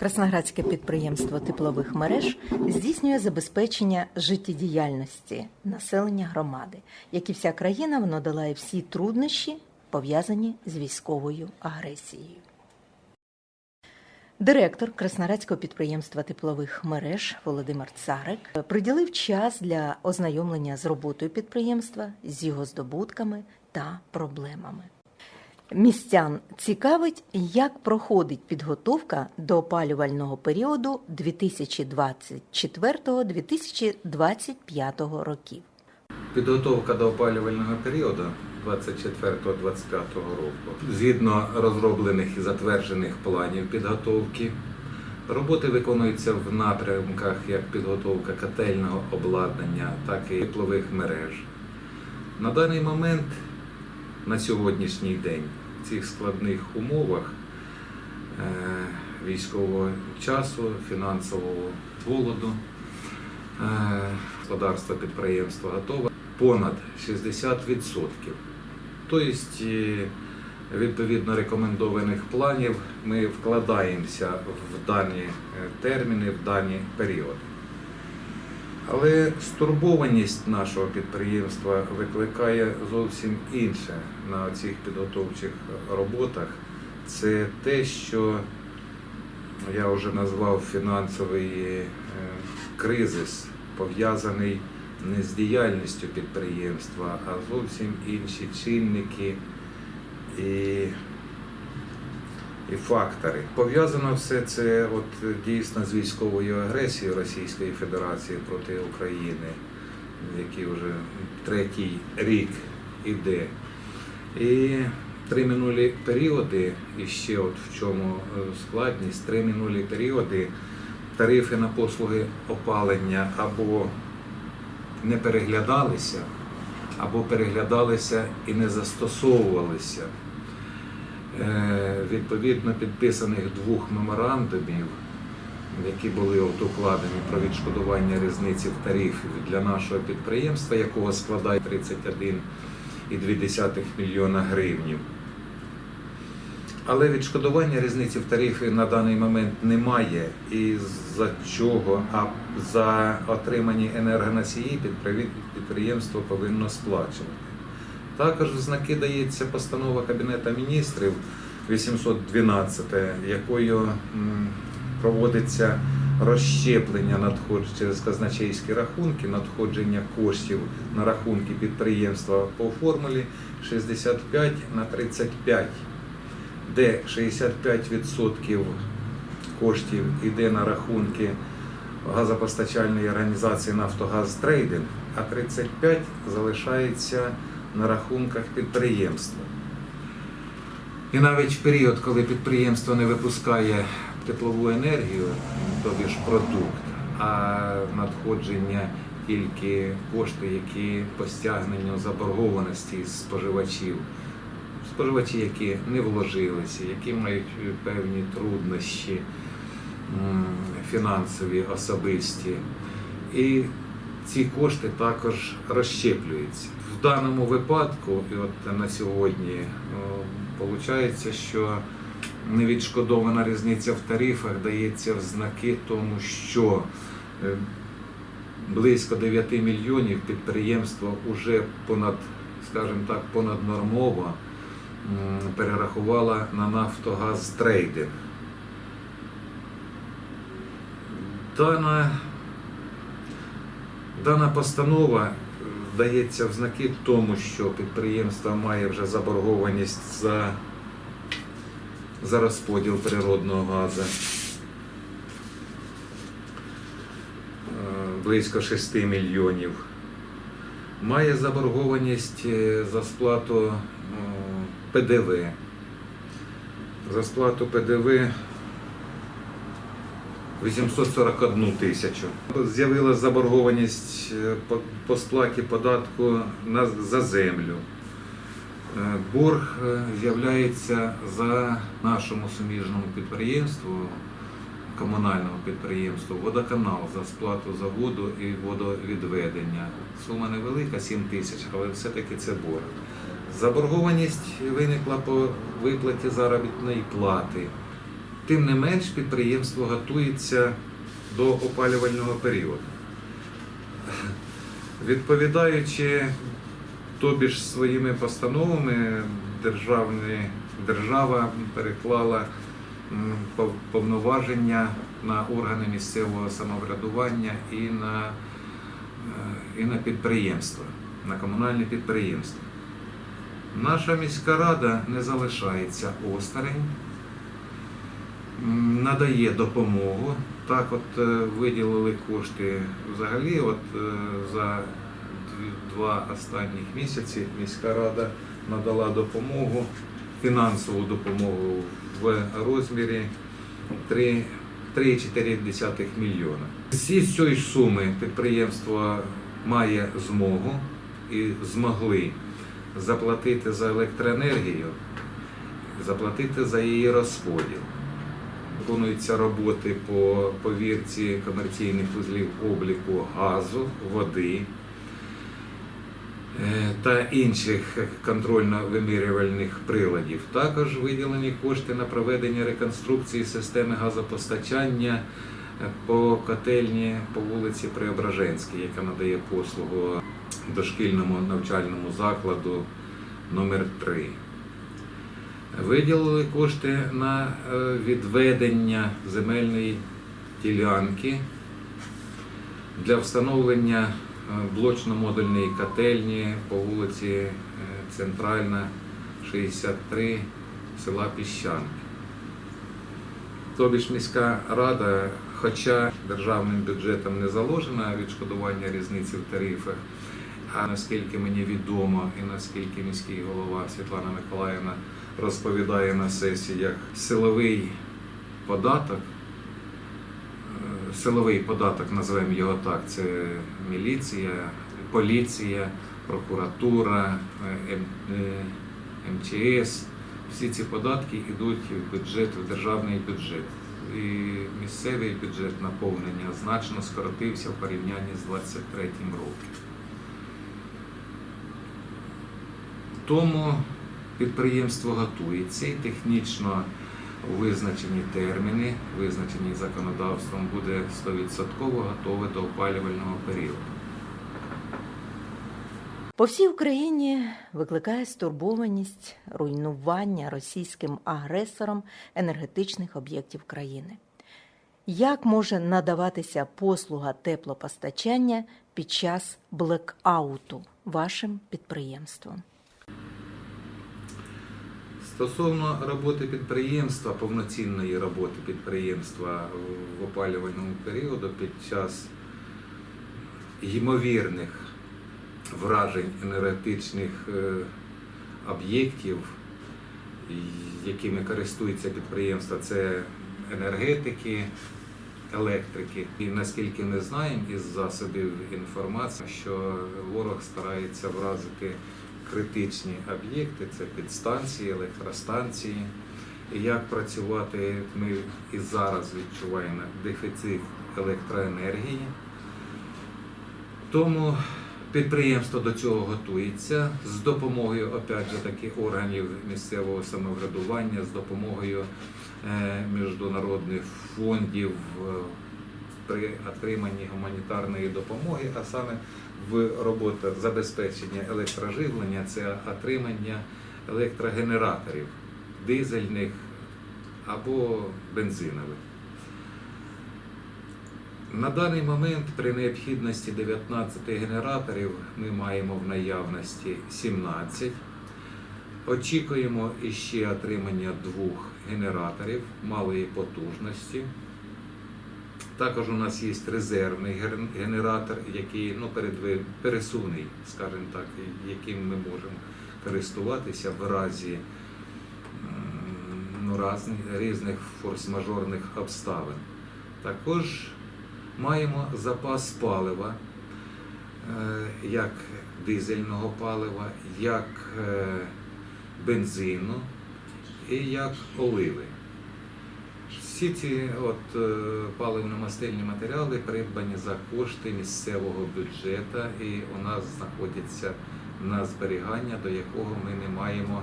Красноградське підприємство теплових мереж здійснює забезпечення життєдіяльності населення громади. Як і вся країна, воно долає всі труднощі, пов'язані з військовою агресією. Директор Красноградського підприємства теплових мереж Володимир Царик приділив час для ознайомлення з роботою підприємства, з його здобутками та проблемами. Містян цікавить, як проходить підготовка до опалювального періоду 2024-2025 років. Підготовка до опалювального періоду 24-25 року. Згідно розроблених і затверджених планів підготовки, роботи виконуються в напрямках як підготовка котельного обладнання, так і теплових мереж. На даний момент, на сьогоднішній день, цих складних умовах е, військового часу, фінансового голоду, е, господарство підприємства готове понад 60%. Тобто, е, відповідно рекомендованих планів, ми вкладаємося в дані терміни, в дані періоди. Але стурбованість нашого підприємства викликає зовсім інше на цих підготовчих роботах. Це те, що я вже назвав фінансовий е, кризис, пов'язаний не з діяльністю підприємства, а зовсім інші чинники і, і фактори. Пов'язано все це от дійсно з військовою агресією Російської Федерації проти України, який вже третій рік іде. І три минулі періоди, і ще от в чому е, складність, три минулі періоди тарифи на послуги опалення або не переглядалися, або переглядалися і не застосовувалися. Е, Відповідно підписаних двох меморандумів, які були от укладені про відшкодування різниці в тарифів для нашого підприємства, якого складає 31,2 мільйона гривнів. Але відшкодування різниці в тарифі на даний момент немає. І за чого? А за отримані енергоносії підприємство повинно сплачувати. Також в знаки дається постанова Кабінету міністрів 812, якою проводиться розщеплення надходжень через казначейські рахунки, надходження коштів на рахунки підприємства по формулі 65 на 35 де 65% коштів йде на рахунки газопостачальної організації Нафтогаз Трейдинг, а 35% залишається на рахунках підприємства. І навіть в період, коли підприємство не випускає теплову енергію, тобі ж продукт, а надходження тільки кошти, які по стягненню заборгованості з споживачів споживачі, які не вложилися, які мають певні труднощі фінансові, особисті. І ці кошти також розщеплюються. В даному випадку, і от на сьогодні, виходить, що невідшкодована різниця в тарифах дається в знаки тому, що е, близько 9 мільйонів підприємство вже понад, скажімо так, понаднормово перерахувала на Нафтогаз трейдинг. Дана постанова е, дається в знаки тому, що підприємство має вже заборгованість за, за розподіл природного газу. Е, Близько 6 мільйонів. Має заборгованість е, за сплату ПДВ. За сплату ПДВ 841 тисячу. З'явилася заборгованість е, по, сплаті податку за землю. Е, Борг е, з'являється за нашому суміжному підприємству, комунальному підприємству, водоканал за сплату за воду і водовідведення. Сума невелика, 7 тисяч, але все-таки це борг. Заборгованість виникла по виплаті заробітної плати Тим не менш, підприємство готується до опалювального періоду. Відповідаючи тобі ж своїми постановами, державні, держава переклала повноваження на органи місцевого самоврядування і на, е, і на підприємства, на комунальні підприємства. Наша міська рада не залишається осторонь, надає допомогу. Так, от е, виділили кошти взагалі. От е, за два останніх місяці міська рада надала допомогу, фінансову допомогу в розмірі 3 3,4 мільйона. Зі цієї суми підприємство має змогу і змогли заплатити за електроенергію, заплатити за її розподіл. Виконуються роботи по повірці комерційних вузлів обліку газу, води е, та інших контрольно-вимірювальних приладів. Також виділені кошти на проведення реконструкції системи газопостачання е, по котельні по вулиці Преображенській, яка надає послугу дошкільному навчальному закладу номер 3 Виділили кошти на е, відведення земельної ділянки для встановлення е, блочно-модульної котельні по вулиці е, Центральна, 63 села Піщанки. Тобі ж міська рада, хоча державним бюджетом не заложено відшкодування різниці в тарифах, а наскільки мені відомо і наскільки міський голова Світлана Миколаївна розповідає на сесії, як силовий податок, е, силовий податок, називаємо його так, це міліція, поліція, прокуратура, е, е, МЧС. Всі ці податки йдуть в бюджет, в державний бюджет. І місцевий бюджет наповнення значно скоротився в порівнянні з 23 роком. Тому підприємство готується і технічно визначені терміни, визначені законодавством, буде 100% готове до опалювального періоду. По всій Україні викликає стурбованість руйнування російським агресором енергетичних об'єктів країни. Як може надаватися послуга теплопостачання під час блекауту вашим підприємством? Стосовно роботи підприємства, повноцінної роботи підприємства в опалювальному періоду під час ймовірних вражень енергетичних е, об'єктів, якими користується підприємство, це енергетики, електрики. І наскільки ми знаємо із засобів інформації, що ворог старається вразити критичні об'єкти, це підстанції, електростанції. І як працювати, ми і зараз відчуваємо дефіцит електроенергії. Тому підприємство до цього готується з допомогою, опять же таки, органів місцевого самоврядування, з допомогою е, міжнародних фондів е, при отриманні гуманітарної допомоги, а саме в роботах забезпечення електроживлення це отримання електрогенераторів дизельних або бензинових. На даний момент при необхідності 19 генераторів ми маємо в наявності 17. Очікуємо іще отримання двох генераторів малої потужності. Також у нас є резервний генератор, який ну, пересувний, скажімо так, яким ми можемо користуватися в разі ну, різних форс-мажорних обставин. Також маємо запас палива, е, як дизельного палива, як е, бензину і як оливи. Всі ці от, е, паливно-мастильні матеріали придбані за кошти місцевого бюджету і у нас знаходяться на зберігання, до якого ми не маємо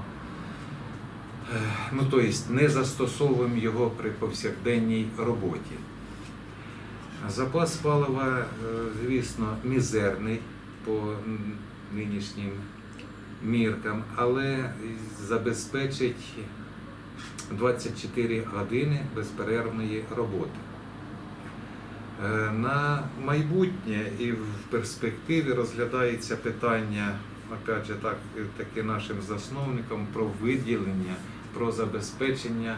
ну тобто не застосовуємо його при повсякденній роботі. Запас палива, е, звісно, мізерний по нинішнім міркам, але забезпечить 24 години безперервної роботи. Е, На майбутнє і в перспективі розглядається питання, опять же, так, таки нашим засновникам про виділення, про забезпечення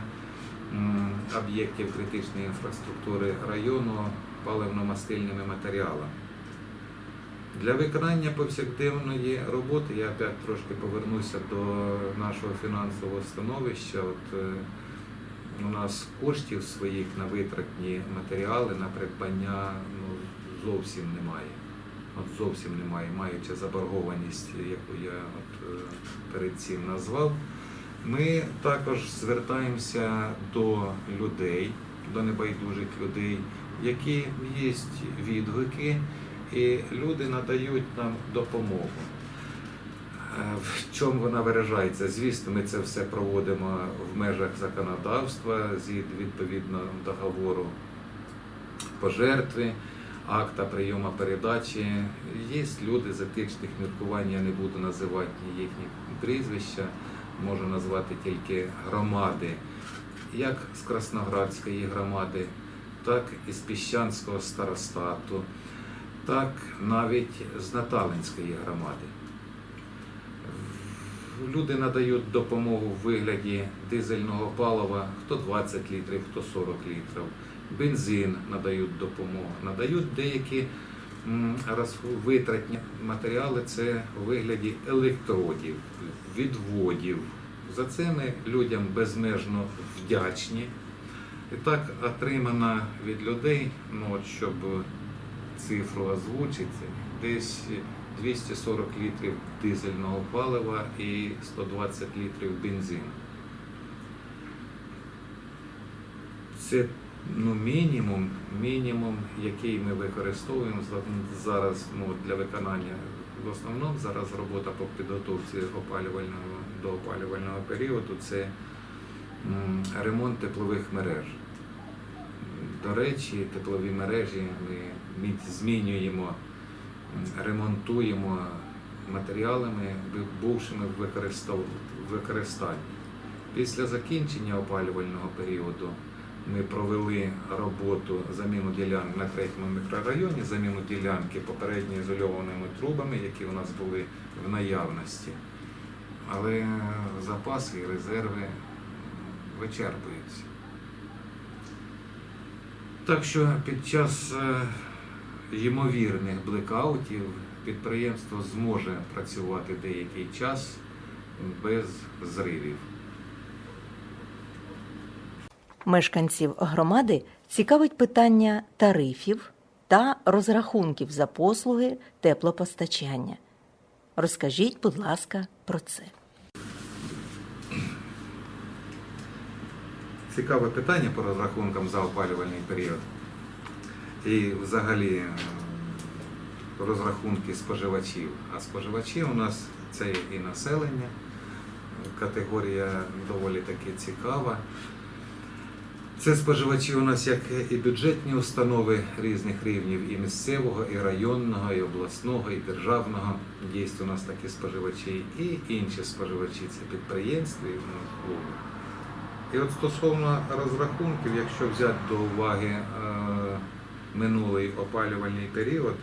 об'єктів критичної інфраструктури району паливно-мастильними матеріалами. Для виконання повсякденної роботи я опять трошки повернуся до нашого фінансового становища. От, е, у нас коштів своїх на витратні матеріали, на придбання ну, зовсім немає. От зовсім немає, маючи заборгованість, яку я от, е, перед цим назвав. Ми також звертаємося до людей, до небайдужих людей, які є відгуки, і люди надають нам допомогу. Е, В чому вона виражається? Звісно, ми це все проводимо в межах законодавства відповідно договору пожертви, акта прийому передачі. Є люди з етичних міркувань, я не буду називати їхні прізвища, можу назвати тільки громади, як з Красноградської громади, так і з Піщанського старостату, так навіть з Наталинської громади. Люди надають допомогу в вигляді дизельного палива, хто 20 літрів, хто 40 літрів. Бензин надають допомогу, надають деякі витратні матеріали, це у вигляді електродів, відводів. За це ми людям безмежно вдячні. І так отримана від людей, ну от щоб цифру озвучити, десь 240 літрів дизельного палива і 120 літрів бензину. Це ну, мінімум, мінімум, який ми використовуємо зараз ну, для виконання. В основному зараз робота по підготовці опалювального до опалювального періоду це ремонт теплових мереж. До речі, теплові мережі ми змінюємо, ремонтуємо матеріалами, бувшими в використанні. Після закінчення опалювального періоду ми провели роботу заміну ділянок на третьому мікрорайоні, заміну ділянки попередньо ізольованими трубами, які у нас були в наявності. Але запаси і резерви вичерпуються. Так що під час е, ймовірних блекаутів підприємство зможе працювати деякий час без зривів. Мешканців громади цікавить питання тарифів та розрахунків за послуги теплопостачання. Розкажіть, будь ласка, про це. Цікаве питання по розрахункам за опалювальний період. І взагалі е, розрахунки споживачів. А споживачі у нас це і населення, категорія доволі таки цікава. Це споживачі у нас як і бюджетні установи різних рівнів, і місцевого, і районного, і обласного, і державного. Є у нас такі споживачі, і інші споживачі це підприємства і клуби. І от стосовно розрахунків, якщо взяти до уваги е, минулий опалювальний період,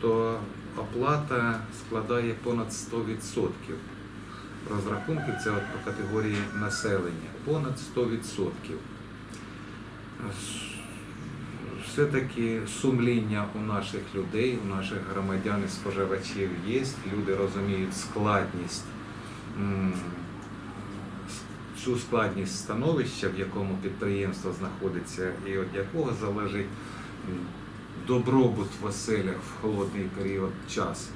то оплата складає понад 100%. Розрахунків це от по категорії населення, понад 100%. Все-таки сумління у наших людей, у наших громадян і споживачів є. Люди розуміють складність, цю складність становища, в якому підприємство знаходиться, і від якого залежить добробут в оселях в холодний період часу.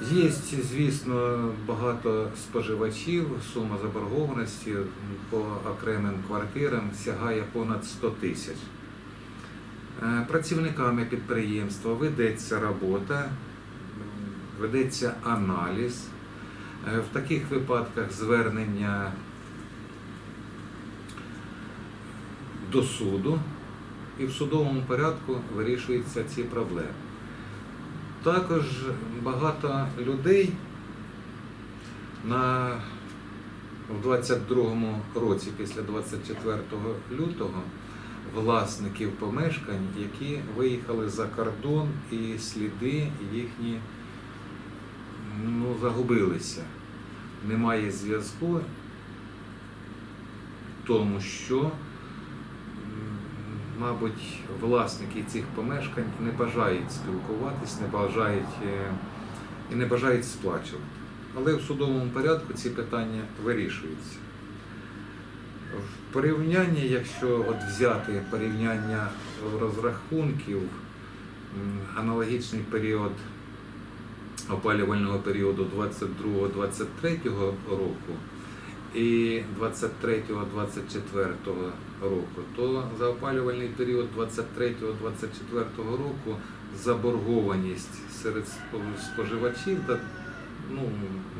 Є, звісно, багато споживачів, сума заборгованості по окремим квартирам сягає понад 100 тисяч. Е, Працівниками підприємства ведеться робота, ведеться аналіз. Е, В таких випадках звернення до суду і в судовому порядку вирішуються ці проблеми. Також багато людей на в 22-му році, після 24 лютого, власників помешкань, які виїхали за кордон і сліди їхні ну, загубилися. Немає зв'язку, тому що, мабуть, власники цих помешкань не бажають спілкуватись, не бажають е, і не бажають сплачувати. Але в судовому порядку ці питання вирішуються. В порівнянні, якщо от взяти порівняння розрахунків, аналогічний період опалювального періоду 22-23 року і 23-24 року, то за опалювальний період 23-24 року заборгованість серед споживачів, ну,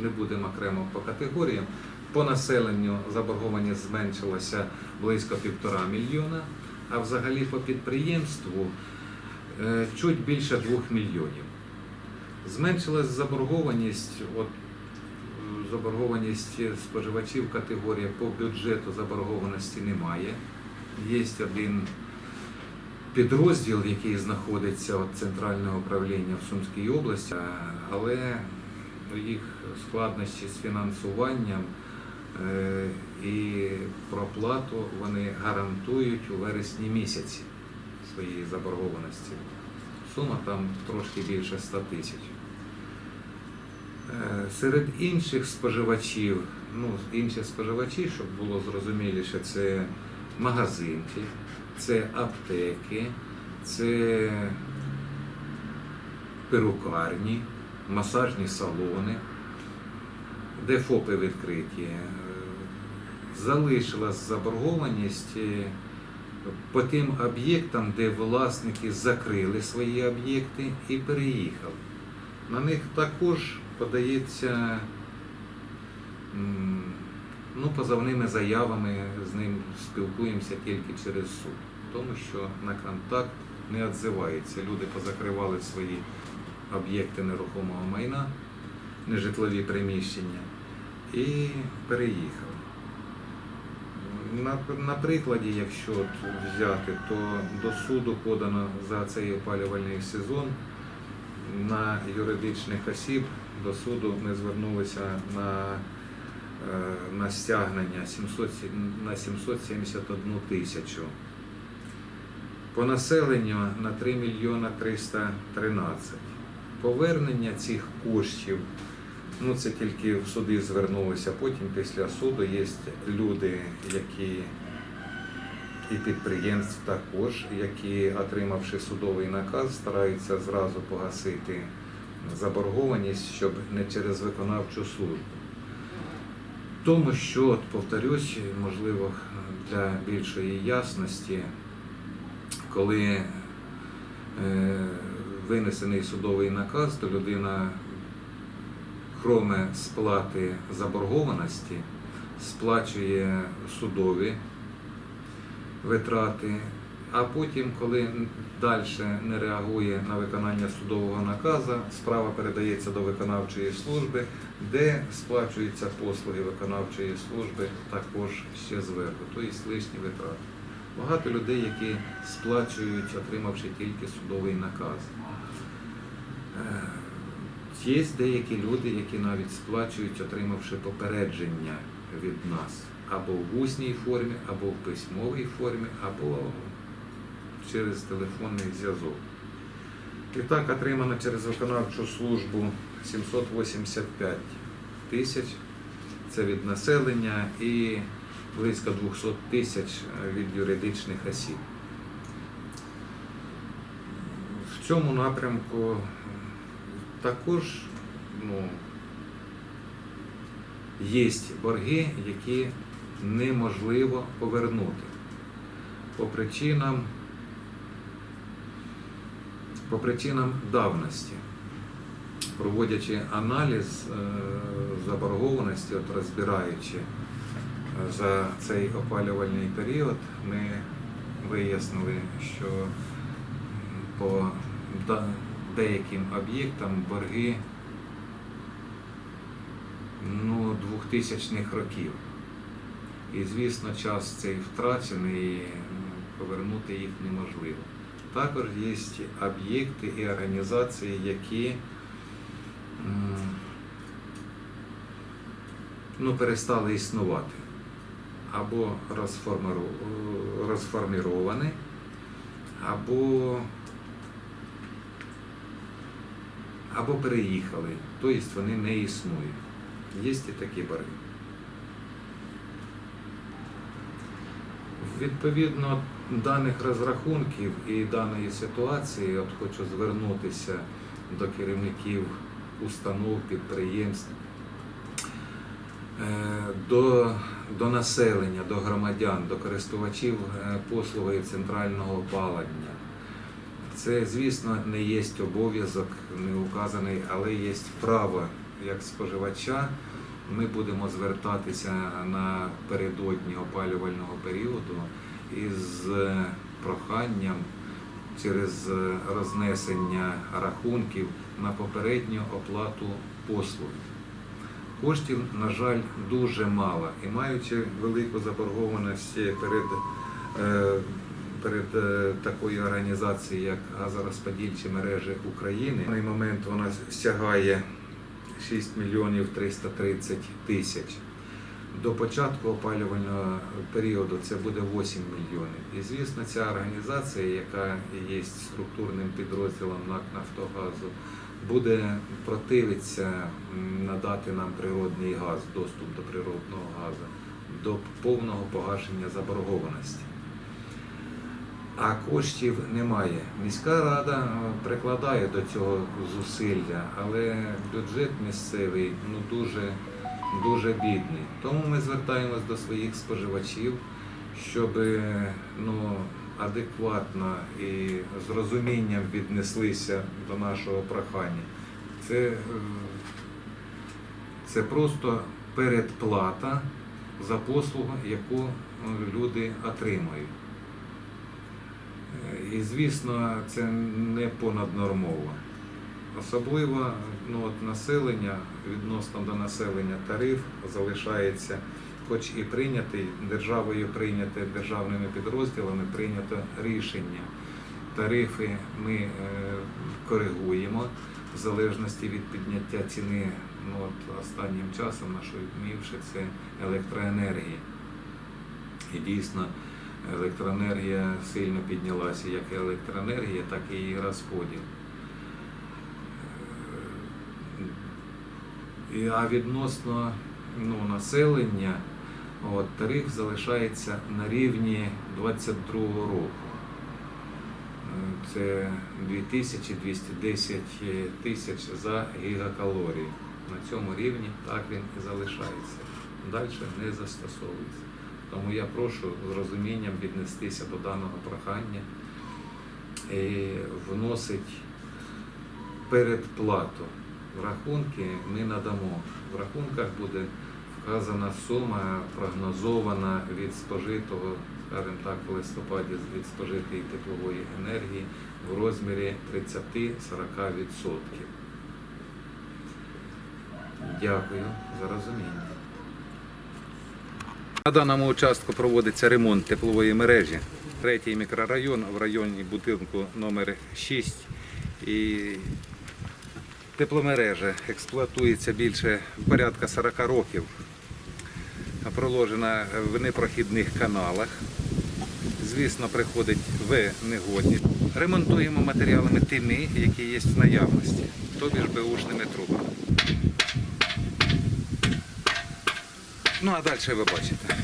не будемо окремо по категоріям, по населенню заборгованість зменшилася близько півтора мільйона, а взагалі по підприємству е, чуть більше двох мільйонів. Зменшилась заборгованість, от е, заборгованість споживачів категорія по бюджету заборгованості немає. Є один підрозділ, який знаходиться від центрального управління в Сумській області, е, але їх складнощі з фінансуванням е, і проплату вони гарантують у вересні місяці своєї заборгованості. Сума там трошки більше 100 тисяч. Е, Серед інших споживачів, ну, інші споживачі, щоб було зрозуміліше, це магазинки, це аптеки, це перукарні, масажні салони, де ФОПи відкриті. Е, Залишилась заборгованість е, по тим об'єктам, де власники закрили свої об'єкти і переїхали. На них також подається ну, позовними заявами, з ним спілкуємося тільки через суд, тому що на контакт не відзивається. Люди позакривали свої об'єкти нерухомого майна, нежитлові приміщення і переїхали. На, прикладі, якщо взяти, то до суду подано за цей опалювальний сезон на юридичних осіб до суду ми звернулися на, е, на стягнення 700, на 771 тисячу. По населенню на 3 мільйона 313. Повернення цих коштів, ну це тільки в суди звернулися, потім після суду є люди, які і підприємств також, які, отримавши судовий наказ, стараються зразу погасити заборгованість, щоб не через виконавчу службу. Тому що, от, повторюсь, можливо, для більшої ясності, коли е, винесений судовий наказ, то людина кроме сплати заборгованості, сплачує судові витрати, а потім, коли далі не реагує на виконання судового наказу, справа передається до виконавчої служби, де сплачуються послуги виконавчої служби також ще зверху, тобто лишні витрати. Багато людей, які сплачують, отримавши тільки судовий наказ. Е, Є деякі люди, які навіть сплачують, отримавши попередження від нас або в усній формі, або в письмовій формі, або через телефонний зв'язок. І так отримано через виконавчу службу 785 тисяч. Це від населення і близько 200 тисяч від юридичних осіб. В цьому напрямку також ну, є борги, які неможливо повернути по причинам, по причинам давності. проводячи аналіз е, заборгованості, от розбираючи е, за цей опалювальний період, ми вияснили, що по деяким об'єктам борги ну, 2000-х років. І, звісно, час цей втрачений, повернути їх неможливо. Також є об'єкти і організації, які ну, перестали існувати або розформіровані, або, або переїхали, тобто вони не існують. Є і такі борги. Відповідно даних розрахунків і даної ситуації, от хочу звернутися до керівників установ, підприємств, е, до, до населення, до громадян, до користувачів е, послуги центрального опалення. Це, звісно, не є обов'язок, не указаний, але є право як споживача. Ми будемо звертатися напередодні опалювального періоду із е, проханням через е, рознесення рахунків на попередню оплату послуг. Коштів, на жаль, дуже мало. І маючи велику заборгованість перед, е, перед такою організацією, як газорозподільчі мережі України, на момент вона сягає 6 мільйонів 330 тисяч. До початку опалювального періоду це буде 8 мільйонів. І звісно, ця організація, яка є структурним підрозділом НАК Нафтогазу, буде противитися надати нам природний газ, доступ до природного газу, до повного погашення заборгованості. А коштів немає. Міська рада е, прикладає до цього зусилля, але бюджет місцевий ну дуже, дуже бідний. Тому ми звертаємось до своїх споживачів, щоб е, ну, адекватно і з розумінням віднеслися до нашого прохання. Це, е, це просто передплата за послугу, яку е, люди отримують. І, звісно, це не понаднормово. Особливо ну, от населення, відносно до населення тариф залишається, хоч і прийнятий державою прийняте державними підрозділами, прийнято рішення. Тарифи ми е, коригуємо в залежності від підняття ціни. Ну, от останнім часом нашою мівши це електроенергія. І дійсно електроенергія сильно піднялася, як електроенергія, так і її розподіл. І, А відносно ну, населення, от, тариф залишається на рівні 22 року. Е, Це 2210 тисяч за гігакалорії. На цьому рівні так він і залишається. Далі не застосовується. Тому я прошу з розумінням віднестися до даного прохання і вносить передплату. Рахунки ми надамо. В рахунках буде вказана сума прогнозована від спожитого, скажімо так, в листопаді від спожитої теплової енергії в розмірі 30-40%. Дякую за розуміння. На даному участку проводиться ремонт теплової мережі. Третій мікрорайон в районі будинку номер 6. І тепломережа експлуатується більше порядка 40 років. Проложена в непрохідних каналах. Звісно, приходить в негодні. Ремонтуємо матеріалами тими, які є в наявності, тобі ж беушними трубами. Ну а далі ви бачите.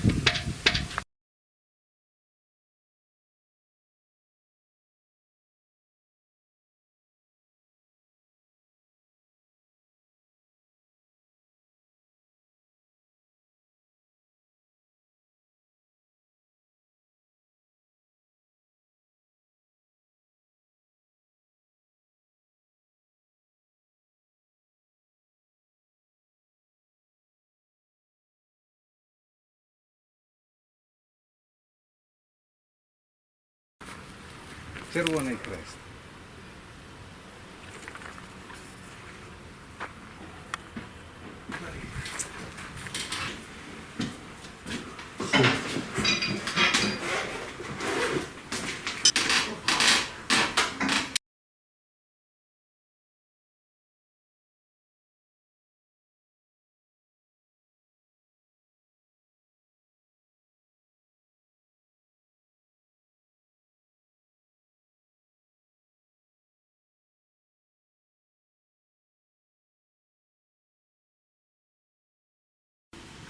Червоний хрест.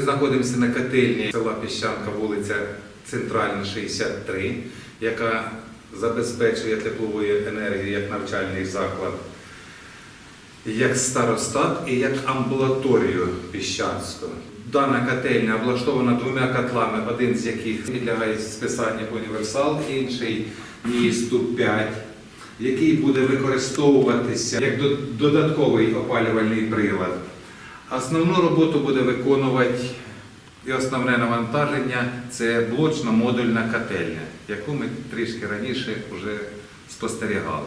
Знаходимося на котельні села Піщанка, вулиця Центральна, 63, яка забезпечує тепловою енергією як навчальний заклад, як старостат і як амбулаторію Піщанську. Дана котельня облаштована двома котлами, один з яких підлягає списанню універсал, інший НІСТу 5, який буде використовуватися як додатковий опалювальний прилад. Основну роботу буде виконувати і основне навантаження це блочно-модульна котельня, яку ми трішки раніше вже спостерігали.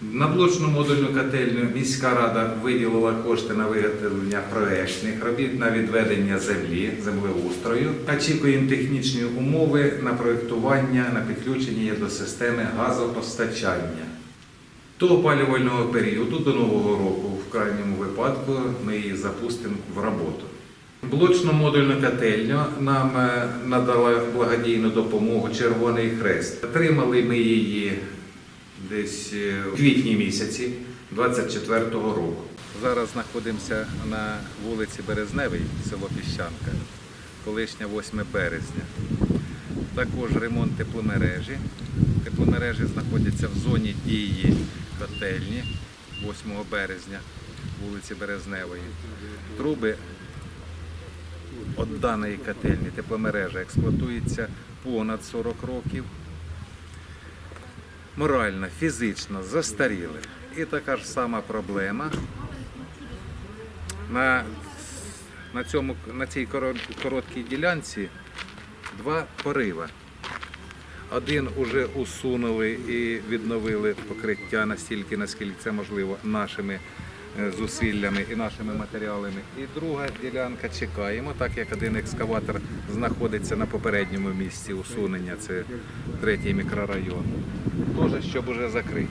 На блочну модульну котельню міська рада виділила кошти на виготовлення проєктних робіт на відведення землі, землеустрою. Очікуємо технічні умови на проєктування, на підключення до системи газопостачання. До опалювального періоду до Нового року, в крайньому випадку, ми її запустимо в роботу. Блочну модульну котельню нам е, надала благодійну допомогу Червоний Хрест. Отримали ми її десь е, в квітні місяці 24-го року. Зараз знаходимося на вулиці Березневий, село Піщанка, колишня 8 березня. Також ремонт тепломережі. Тепломережі знаходяться в зоні дії котельні 8 березня, вулиці Березневої. Труби від даної котельні тепломережа експлуатується понад 40 років. Морально, фізично застаріли. І така ж сама проблема на, на, цьому, на цій короткій ділянці два порива. Один уже усунули і відновили покриття настільки, наскільки це можливо, нашими е, зусиллями і нашими матеріалами. І друга ділянка чекаємо, так як один екскаватор знаходиться на попередньому місці усунення, це третій мікрорайон. Теж щоб уже закрити.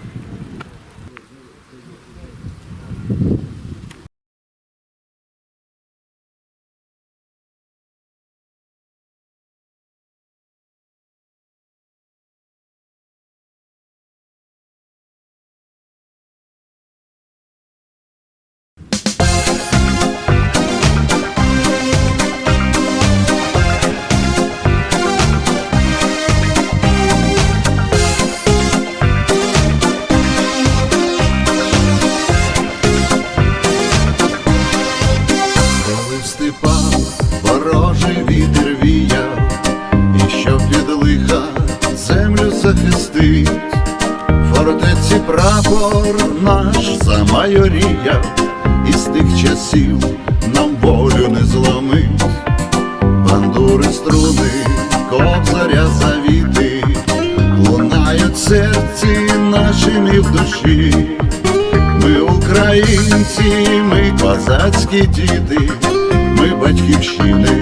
Прапор наш замайоріяв, і з тих часів нам волю не зломить, бандури струни, кобзаря завіти, лунають серці нашим і в душі. Ми українці, ми козацькі діти, ми батьківщини,